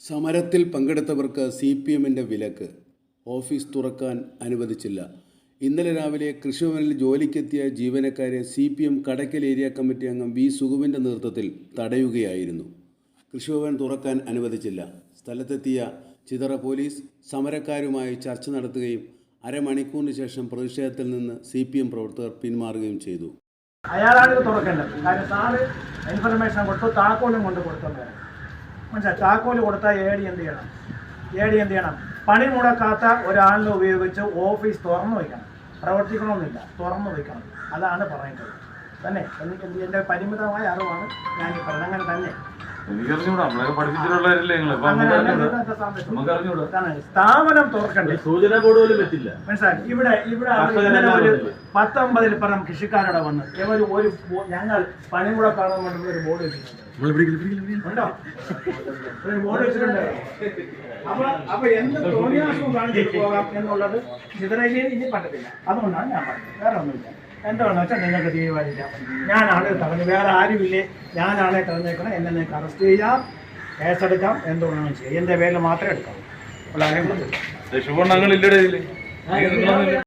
സമരത്തിൽ പങ്കെടുത്തവർക്ക് C P എമ്മിന്റെ വിലക്ക്. ഓഫീസ് തുറക്കാൻ അനുവദിച്ചില്ല. ഇന്നലെ രാവിലെ കൃഷിഭവനിൽ ജോലിക്കെത്തിയ ജീവനക്കാരെ C P M Kadakkal area committee അംഗം വി സുഗുവിന്റെ നേതൃത്വത്തിൽ തടയുകയായിരുന്നു. കൃഷിഭവൻ തുറക്കാൻ അനുവദിച്ചില്ല. സ്ഥലത്തെത്തിയ ചിതറ പോലീസ് സമരക്കാരുമായി ചർച്ച നടത്തുകയും അരമണിക്കൂറിന് ശേഷം പ്രതിഷേധത്തിൽ നിന്ന് സി പി എം പ്രവർത്തകർ പിന്മാറുകയും ചെയ്തു. അയാളാണ് ഇത് തുറക്കേണ്ടത്. കാര്യം സാറ് ഇൻഫർമേഷൻ കൊടുത്തു താക്കോലും കൊണ്ട് കൊടുത്തോണ്ട് വരണം മനസ്സിലായി? താക്കോൽ കൊടുത്താൽ എ ഡി എന്ത് ചെയ്യണം? എ ഡി എന്ത് ചെയ്യണം? പണി മുടക്കാത്ത ഒരാളിനെ ഉപയോഗിച്ച് ഓഫീസ് തുറന്നു വയ്ക്കണം. പ്രവർത്തിക്കണമെന്നില്ല. തുറന്നു വയ്ക്കണം. അതാണ് പറയുന്നത്. തന്നെ? എനിക്ക് എന്റെ പരിമിതമായ അറിവാണ് ഞാൻ ഈ പറഞ്ഞത്. അങ്ങനെ തന്നെ. പഠിപ്പിച്ചിട്ടുള്ളവരല്ലേ നമുക്ക് അറിഞ്ഞൂടാ. ഇതാണ് സ്ഥാപനം തുറക്കണ്ടേ? സൂചന ബോർഡ് പോലും വെച്ചില്ല. മനസ്സിലായി? ഇവിടെ ഇവിടെ ഇന്നലെ ഒരു? പത്തൊമ്പതിൽ പറഞ്ഞ കൃഷിക്കാരോടെ വന്ന്. ഇവർ ഒരു ഞങ്ങൾ പണി കൂടെ കാണാൻ വേണ്ടി ഒരു ബോർഡ് വെച്ചിട്ടുണ്ട്. ഉണ്ടോ? ഒരു ബോർഡ് വെച്ചിട്ടുണ്ട്. അപ്പൊ അപ്പൊ എന്ത് തോന്നിയാസവും കാണിച്ചിട്ട് പോകാം എന്നുള്ളത് ചിതറയിൽ ഇനി പറ്റത്തില്ല. അതുകൊണ്ടാണ് ഞാൻ പറഞ്ഞത്. വേറെ ഒന്നുമില്ല. എന്താണെന്ന് വെച്ചാൽ നിങ്ങൾക്ക് തീരുമാനിക്കാം. ഞാനാണ് തടഞ്ഞു വേറെ ആരുമില്ലേ? ഞാനാണ് തടഞ്ഞേക്കണം എന്നെ നിങ്ങൾക്ക് അറസ്റ്റ് ചെയ്യാം കേസെടുക്കാം എന്തുകൊണ്ടാണ് ചെയ്യാം എന്റെ പേരിൽ മാത്രമേ എടുക്കാവൂ. ഇതിൽ.